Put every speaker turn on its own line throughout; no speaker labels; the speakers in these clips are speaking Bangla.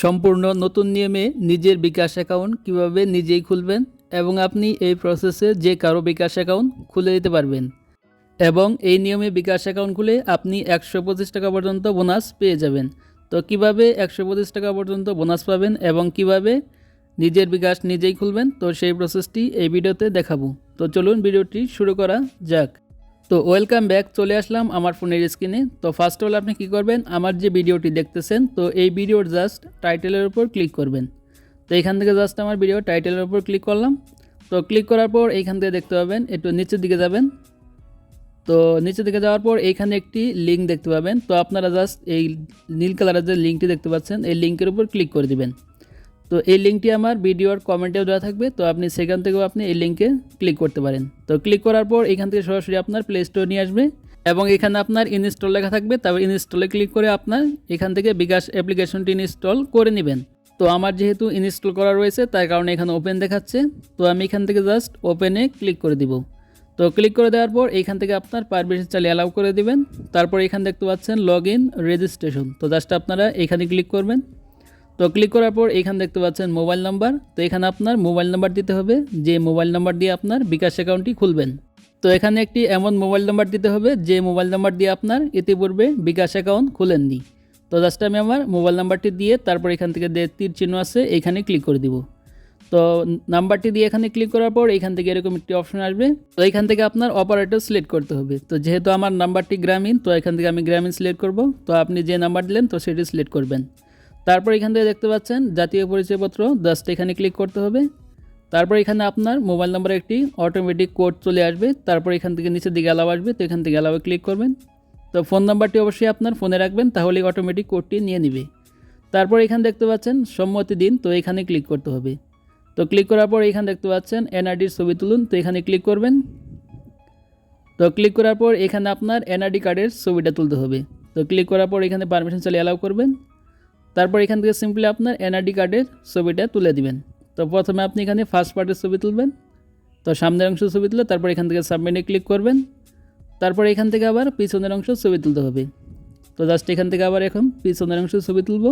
সম্পূর্ণ নতুন নিয়মে নিজের বিকাশ অ্যাকাউন্ট কীভাবে নিজেই খুলবেন এবং আপনি এই প্রসেসে যে কারও বিকাশ অ্যাকাউন্ট খুলে দিতে পারবেন। এবং এই নিয়মে বিকাশ অ্যাকাউন্ট খুলে আপনি একশো পঁচিশ টাকা পর্যন্ত বোনাস পেয়ে যাবেন। তো কীভাবে একশো পঁচিশ টাকা পর্যন্ত বোনাস পাবেন এবং কীভাবে নিজের বিকাশ নিজেই খুলবেন, তো সেই প্রসেসটি এই ভিডিওতে দেখাবো। তো চলুন ভিডিওটি শুরু করা যাক। তো ওয়েলকাম ব্যাক চলে আসলাম আমার ফোনের স্ক্রিনে তো ফার্স্ট অল আপনি কি করবেন? আমার যে ভিডিওটি দেখতেছেন, তো এই ভিডিওর জাস্ট টাইটেলের উপর ক্লিক করবেন। তো এখান থেকে জাস্ট আমার ভিডিও টাইটেলের উপর ক্লিক করলাম। তো ক্লিক করার পর এইখান থেকে দেখতে পাবেন, একটু নিচের দিকে যাবেন। তো নিচের দিকে যাওয়ার পর এইখানে একটি লিঙ্ক দেখতে পাবেন। তো আপনারা জাস্ট এই নীল কালারের যে লিঙ্কটি দেখতে পাচ্ছেন, এই লিঙ্কের উপর ক্লিক করে দিবেন। তো এই লিঙ্কটি আমার ভিডিওর কমেন্টেও দেওয়া থাকবে, তো আপনি সেখান থেকেও আপনি এই লিঙ্কে ক্লিক করতে পারেন। তো ক্লিক করার পর এখান থেকে সরাসরি আপনার প্লে স্টোর নিয়ে আসবে এবং এখানে আপনার ইনস্টল লেখা থাকবে, তারপর ইনস্টলে ক্লিক করে আপনার এখান থেকে বিকাশ অ্যাপ্লিকেশনটি ইনস্টল করে নেবেন। তো আমার যেহেতু ইনস্টল করা রয়েছে, তার কারণে এখানে ওপেন দেখাচ্ছে, তো আমি এখান থেকে জাস্ট ওপেনে ক্লিক করে দিব। তো ক্লিক করে দেওয়ার পর এখান থেকে আপনার পারমিশন চালিয়ে অ্যালাউ করে দিবেন, তারপর এখানে দেখতে পাচ্ছেন লগ ইন রেজিস্ট্রেশন তো জাস্ট আপনারা এখানে ক্লিক করবেন। তো ক্লিক করার পর এখানে দেখতে পাচ্ছেন মোবাইল নাম্বার তো এখানে আপনার মোবাইল নাম্বার দিতে হবে, যে মোবাইল নাম্বার দিয়ে আপনার বিকাশ অ্যাকাউন্টটি খুলবেন। তো এখানে একটি এমন মোবাইল নাম্বার দিতে হবে, যে মোবাইল নাম্বার দিয়ে আপনার ইতিপূর্বে বিকাশ অ্যাকাউন্ট খুলেননি। তো জাস্ট আমি আমার মোবাইল নাম্বারটি দিয়ে তারপর এখান থেকে যে তীর চিহ্ন আছে, এখানে ক্লিক করে দিব। তো নাম্বারটি দিয়ে এখানে ক্লিক করার পর এখান থেকে এরকম একটি অপশন আসবে, তো এখান থেকে আপনার অপারেটর সিলেক্ট করতে হবে। তো যেহেতু আমার নাম্বারটি গ্রামীণ, তো এখান থেকে আমি গ্রামীণ সিলেক্ট করব। তো আপনি যে নাম্বার দিলেন, তো সেটি সিলেক্ট করবেন। তারপর এখান থেকে দেখতে পাচ্ছেন জাতীয় পরিচয়পত্র জাস্ট এখানে ক্লিক করতে হবে। তারপর এখানে আপনার মোবাইল নাম্বারে একটি অটোমেটিক কোড চলে আসবে। তারপর এখান থেকে নিচের দিকে অ্যালাও আসবে, তো এখান থেকে অ্যালাউয়ে ক্লিক করবেন। তো ফোন নাম্বারটি অবশ্যই আপনার ফোনে রাখবেন তাহলে অটোমেটিক কোডটি নিয়ে নিবে। তারপর এখানে দেখতে পাচ্ছেন সম্মতি দিন, তো এখানে ক্লিক করতে হবে। তো ক্লিক করার পর এখানে দেখতে পাচ্ছেন এনআরডির ছবি তুলুন, তো এখানে ক্লিক করবেন। তো ক্লিক করার পর এখানে আপনার এনআরডি কার্ডের ছবিটা তুলতে হবে। তো ক্লিক করার পর এখানে পারমিশন চালিয়ে অ্যালাউ করবেন। তারপর এখান থেকে সিম্পলি আপনার এনআরডি কার্ডের ছবিটা তুলে দিবেন। তো প্রথমে আপনি এখানে ফার্স্ট পার্টের ছবি তুলবেন। তো সামনের অংশ ছবি তুলে তারপর এখান থেকে সাবমিটে ক্লিক করবেন। তারপর এখান থেকে আবার পিছনের অংশ ছবি তুলতে হবে। তো জাস্ট এখান থেকে আবার এখন পিছনের অংশ ছবি তুলব।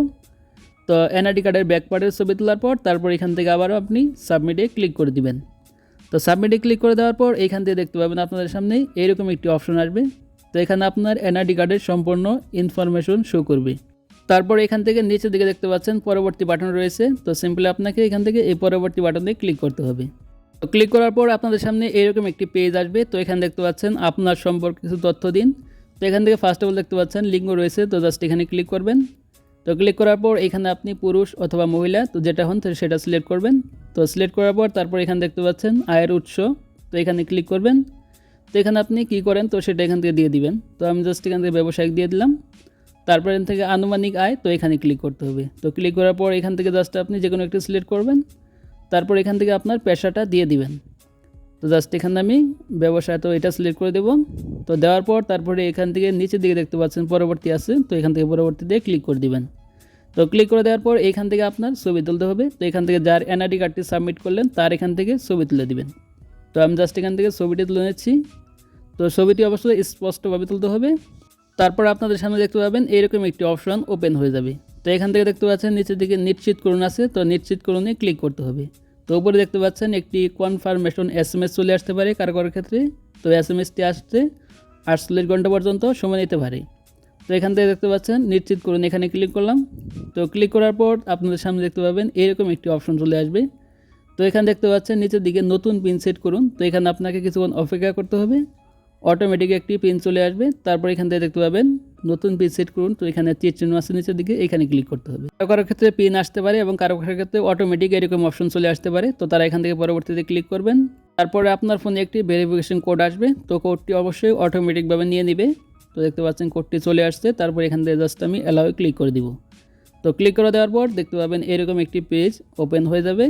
তো এনআরডি কার্ডের ব্যাক পার্টের ছবি তোলার পর তারপর এখান থেকে আবারও আপনি সাবমিটে ক্লিক করে দিবেন। তো সাবমিটে ক্লিক করে দেওয়ার পর এখান থেকে দেখতে পাবেন আপনাদের সামনে এইরকম একটি অপশন আসবে। তো এখানে আপনার এনআরডি কার্ডের সম্পূর্ণ ইনফরমেশন শো করবে। তারপর এখান থেকে নিচের দিকে দেখতে পাচ্ছেন পরবর্তী বাটন রয়েছে। তো সিম্পলি আপনাকে এখান থেকে এই পরবর্তী বাটনে ক্লিক করতে হবে। তো ক্লিক করার পর আপনাদের সামনে এরকম একটি পেজ আসবে। তো এখানে দেখতে পাচ্ছেন আপনার সম্পর্কে কিছু তথ্য দিন। তো এখান থেকে ফার্স্ট অফ অল দেখতে পাচ্ছেন লিঙ্গ রয়েছে। তো জাস্ট এখানে ক্লিক করবেন। তো ক্লিক করার পর এখানে আপনি পুরুষ অথবা মহিলা, তো যেটা হন সেটা সিলেক্ট করবেন। তো সিলেক্ট করার পর তারপর এখানে দেখতে পাচ্ছেন আয়ের উৎস। তো এখানে ক্লিক করবেন। তো এখানে আপনি কি করেন তো সেটা এখান থেকে দিয়ে দিবেন। তো আমি জাস্ট এখান থেকে ব্যবসায়িক দিয়ে দিলাম। তারপর এখান থেকে আনুমানিক আয়, তো এখানে ক্লিক করতে হবে। তো ক্লিক করার পর এখান থেকে জাস্ট আপনি যে কোনো একটি সিলেক্ট করবেন। তারপর এখান থেকে আপনার পেশাটা দিয়ে দিবেন। তো জাস্ট এখানে আমি ব্যবসা তো এটা সিলেক্ট করে দেবো। তো দেওয়ার পর তারপরে এখান থেকে নিচের দিকে দেখতে পাচ্ছেন পরবর্তী আছে, তো এখান থেকে পরবর্তী দিয়ে ক্লিক করে দিবেন। তো ক্লিক করে দেওয়ার পর এখান থেকে আপনার ছবি তুলতে হবে। তো এখান থেকে যার এনআইডি কার্ডটি সাবমিট করলেন, তার এখান থেকে ছবি তুলে দিবেন। তো আমি জাস্ট এখান থেকে ছবিটি তুলে নিচ্ছি। তো ছবিটি অবশ্যই স্পষ্টভাবে তুলতে হবে। তারপর আপনাদের সামনে দেখতে পাবেন এরকম একটি অপশন ওপেন হয়ে যাবে। তো এখান থেকে দেখতে পাচ্ছেন নিচের দিকে নিশ্চিত করুন আছে, তো নিশ্চিত করুনে ক্লিক করতে হবে। তো উপরে দেখতে পাচ্ছেন একটি কনফার্মেশন এস এম এস চলে আসতে পারে কারও কারোর ক্ষেত্রে। তো এস এম এসটি আসতে আটচল্লিশ ঘণ্টা পর্যন্ত সময় নিতে পারে। তো এখান থেকে দেখতে পাচ্ছেন নিশ্চিত করুন, এখানে ক্লিক করলাম। তো ক্লিক করার পর আপনাদের সামনে দেখতে পাবেন এরকম একটি অপশন চলে আসবে। তো এখানে দেখতে পাচ্ছেন নিচের দিকে নতুন পিন সেট করুন। তো এখানে আপনাকে কিছুক্ষণ অপেক্ষা করতে হবে। অটোমেটিক একটি পিন চলে আসবে, তারপর এখান থেকে দেখতে পাবেন নতুন পিন সেট করুন, তো এখানে তীর চিহ্ন আছে নিচের দিকে, এখানে ক্লিক করতে হবে। কারও কারোর ক্ষেত্রে পিন আসতে পারে এবং কারও কারোর ক্ষেত্রে অটোমেটিক এরকম অপশন চলে আসতে পারে, তো তারা এখান থেকে পরবর্তীতে ক্লিক করবেন। তারপরে আপনার ফোনে একটি ভেরিফিকেশন কোড আসবে, তো কোডটি অবশ্যই অটোমেটিকভাবে নিয়ে নেবে। তো দেখতে পাচ্ছেন কোডটি চলে আসছে, তারপর এখান থেকে জাস্ট আমি অ্যালাউ ক্লিক করে দিব। তো ক্লিক করে দেওয়ার পর দেখতে পাবেন এরকম একটি পেজ ওপেন হয়ে যাবে।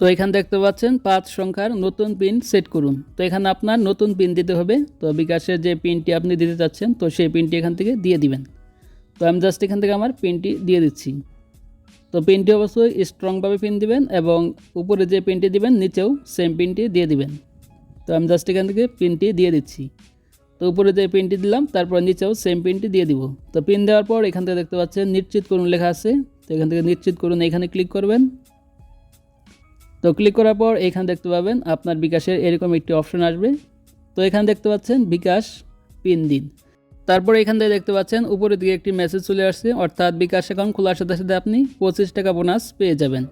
তো এখানে দেখতে পাচ্ছেন পাঁচ সংখ্যার নতুন পিন সেট করুন। তো এখানে আপনার নতুন পিন দিতে হবে। তো বিকাশের যে পিনটি আপনি দিতে চাচ্ছেন, তো সেই পিনটি এখান থেকে দিয়ে দিবেন। তো আমি জাস্ট এখান থেকে আমার পিনটি দিয়ে দিচ্ছি। তো পিনটি অবশ্যই স্ট্রংভাবে পিন দিবেন এবং উপরে যে পিনটি দিবেন, নিচেও সেম পিনটি দিয়ে দিবেন। তো আমি জাস্ট এখান থেকে পিনটি দিয়ে দিচ্ছি। তো উপরে যে পিনটি দিলাম, তারপর নিচেও সেম পিনটি দিয়ে দিব। তো পিন দেওয়ার পর এখান থেকে দেখতে পাচ্ছেন নিশ্চিত করুন লেখা আছে। তো এখান থেকে নিশ্চিত করুন, এখানে ক্লিক করবেন। তো ক্লিক করার পর এখানে দেখতে পাবেন আপনার বিকাশের এরকম একটি অপশন আসবে। তো এখানে দেখতে পাচ্ছেন বিকাশ পিন দিন। তারপরে এখান থেকে দেখতে পাচ্ছেন উপরের দিকে একটি মেসেজ চলে আসছে, অর্থাৎ বিকাশ অ্যাকাউন্ট খোলার সাথে সাথে আপনি পঁচিশ টাকা বোনাস পেয়ে যাবেন।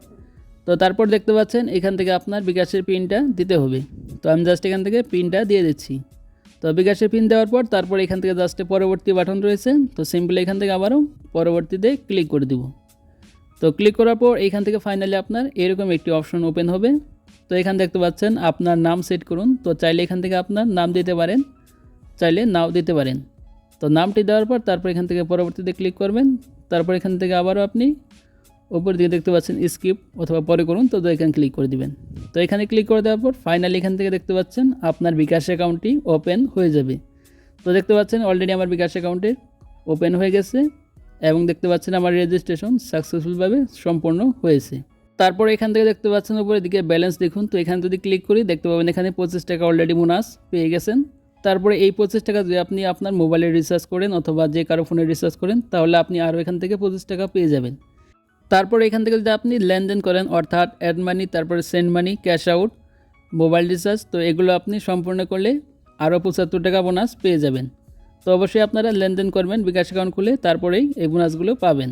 তো তারপর দেখতে পাচ্ছেন এখান থেকে আপনার বিকাশের পিনটা দিতে হবে। তো আমি জাস্ট এখান থেকে পিনটা দিয়ে দিচ্ছি। তো বিকাশের পিন দেওয়ার পর তারপর এখান থেকে জাস্ট পরবর্তী বাটন রয়েছে। তো সিম্পলি এখান থেকে আবারও পরবর্তীতে ক্লিক করে দিব। তো ক্লিক করার পর এখান থেকে ফাইনালি আপনার এরকম একটি অপশন ওপেন হবে। তো এখান দেখতে পাচ্ছেন আপনার নাম সেট করুন। তো চাইলে এখান থেকে আপনার নাম দিতে পারেন। চাইলে নাও দিতে পারেন। তো নামটি দেওয়ার পর তারপর এখান থেকে পরবর্তীতে ক্লিক করবেন। তারপর এখান থেকে আবারও আপনি উপর দিকে দেখতে পাচ্ছেন স্কিপ অথবা পরে করুন। তো এখানে ক্লিক করে দিবেন। তো এখানে ক্লিক করে দেওয়ার পর ফাইনালি এখান থেকে দেখতে পাচ্ছেন আপনার বিকাশ অ্যাকাউন্টটি ওপেন হয়ে যাবে। তো দেখতে পাচ্ছেন অলরেডি আমার বিকাশ অ্যাকাউন্টে ওপেন হয়ে গেছে। এবং দেখতে পাচ্ছেন আমার রেজিস্ট্রেশন সাকসেসফুলভাবে সম্পন্ন হয়েছে। তারপর এখান থেকে দেখতে পাচ্ছেন উপরের দিকে ব্যালেন্স দেখুন, তো এখানে যদি ক্লিক করি, দেখতে পাবেন এখানে পঁচিশ টাকা অলরেডি বোনাস পেয়ে গেছেন। তারপরে এই পঁচিশ টাকা যদি আপনি আপনার মোবাইলে রিচার্জ করেন অথবা যে কারও ফোনে রিচার্জ করেন, তাহলে আপনি আরও এখান থেকে পঁচিশ টাকা পেয়ে যাবেন। তারপর এখান থেকে যদি আপনি লেনদেন করেন, অর্থাৎ অ্যাড মানি তারপরে send money cash out mobile recharge তো এগুলো আপনি সম্পূর্ণ করলে আরও পঁচাত্তর টাকা বোনাস পেয়ে যাবেন। তো অবশ্যই আপনারা লেনদেন করবেন, বিকাশ অ্যাকাউন্ট খুলে তারপরেই এই বোনাসগুলো পাবেন।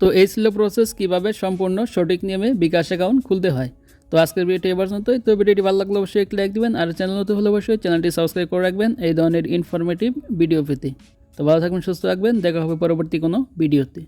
তো এই ছিল প্রসেস কীভাবে সম্পূর্ণ সঠিক নিয়মে বিকাশ অ্যাকাউন্ট খুলতে হয়। তো আজকের ভিডিওটি এবার পর্যন্তই তো ভিডিওটি ভালো লাগলে অবশ্যই একটি লাইক দেবেন আর চ্যানেল নতুন হলে অবশ্যই চ্যানেলটি সাবস্ক্রাইব করে রাখবেন এই ধরনের ইনফরমেটিভ ভিডিও পেতে। তো ভালো থাকবেন, সুস্থ রাখবেন দেখা হবে পরবর্তী কোনো ভিডিওতে।